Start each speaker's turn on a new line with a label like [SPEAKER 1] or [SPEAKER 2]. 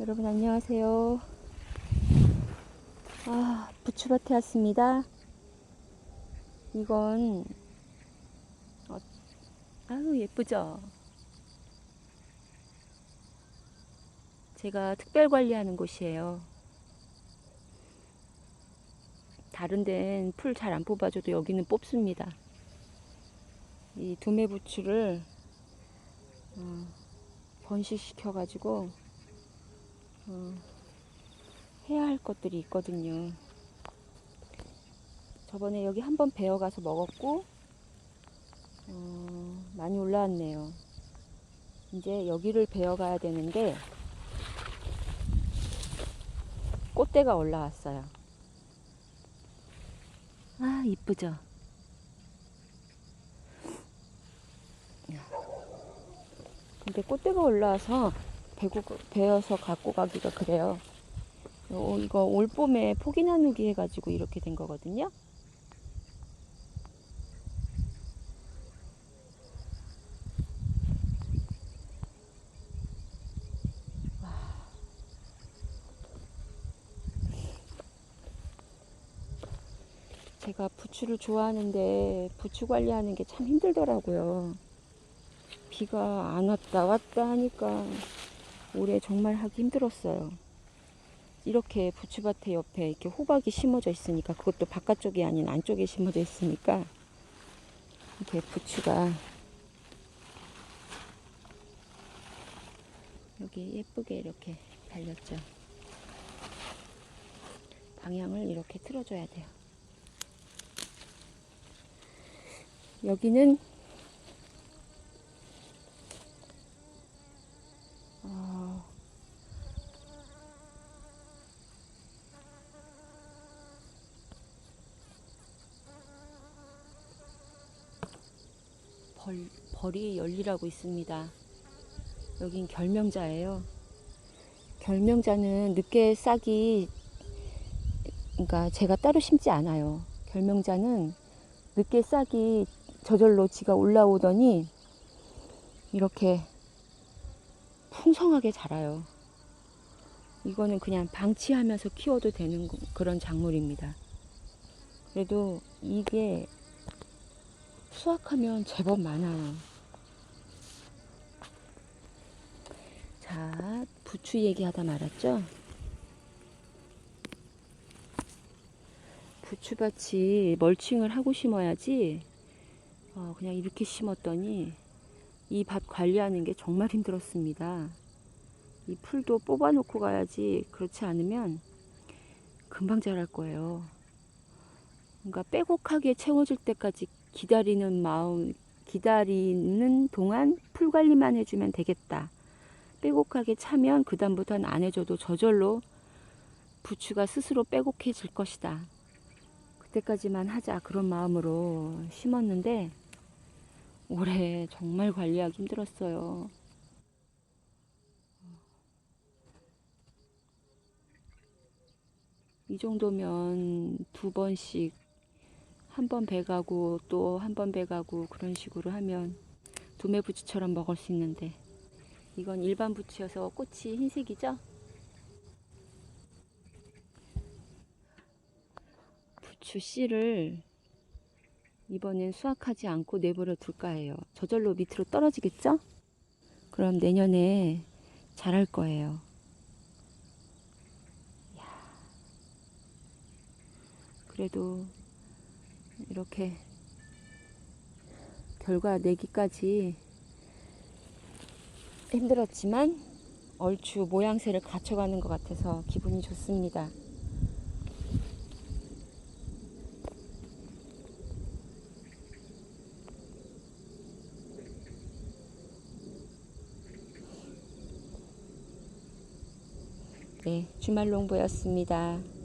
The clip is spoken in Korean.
[SPEAKER 1] 여러분 안녕하세요. 아, 부추밭에 왔습니다. 이건 어, 아유 예쁘죠? 제가 특별 관리하는 곳이에요. 다른 데는 풀 잘 안 뽑아줘도 여기는 뽑습니다. 이 두메 부추를 어, 번식시켜가지고 어, 해야 할 것들이 있거든요. 저번에 여기 한번 베어가서 먹었고 어, 많이 올라왔네요. 이제 여기를 베어가야 되는데 꽃대가 올라왔어요. 아 이쁘죠? 근데 꽃대가 올라와서 베고, 베어서 갖고 가기가 그래요. 요, 이거 올 봄에 포기 나누기 해가지고 이렇게 된 거거든요. 와. 제가 부추를 좋아하는데 부추 관리하는 게 참 힘들더라고요. 비가 안 왔다 왔다 하니까 올해 정말 하기 힘들었어요. 이렇게 부추밭에 옆에 이렇게 호박이 심어져 있으니까 그것도 바깥쪽이 아닌 안쪽에 심어져 있으니까 이렇게 부추가 여기 예쁘게 이렇게 달렸죠. 방향을 이렇게 틀어줘야 돼요. 여기는 벌, 벌이 열리라고 있습니다. 여긴 결명자예요. 결명자는 늦게 싹이, 그러니까 제가 따로 심지 않아요. 결명자는 늦게 싹이 저절로 지가 올라오더니 이렇게 풍성하게 자라요. 이거는 그냥 방치하면서 키워도 되는 거- 그런 작물입니다. 그래도 이게 수확하면 제법 많아요. 자, 부추 얘기하다 말았죠? 부추밭이 멀칭을 하고 심어야지, 어, 그냥 이렇게 심었더니, 이 밭 관리하는 게 정말 힘들었습니다. 이 풀도 뽑아놓고 가야지, 그렇지 않으면 금방 자랄 거예요. 그러니까 빼곡하게 채워질 때까지 기다리는 마음, 기다리는 동안 풀 관리만 해주면 되겠다. 빼곡하게 차면 그다음부터는 안 해줘도 저절로 부추가 스스로 빼곡해질 것이다. 그때까지만 하자 그런 마음으로 심었는데 올해 정말 관리하기 힘들었어요. 이 정도면 두 번씩 한 번 배가고 또 한 번 배가고 그런 식으로 하면 도매 부추처럼 먹을 수 있는데 이건 일반 부추여서 꽃이 흰색이죠? 부추 씨를 이번엔 수확하지 않고 내버려 둘까 해요. 저절로 밑으로 떨어지겠죠? 그럼 내년에 자랄 거예요. 그래도 이렇게 결과 내기까지 힘들었지만 얼추 모양새를 갖춰가는 것 같아서 기분이 좋습니다. 네, 주말 농부였습니다.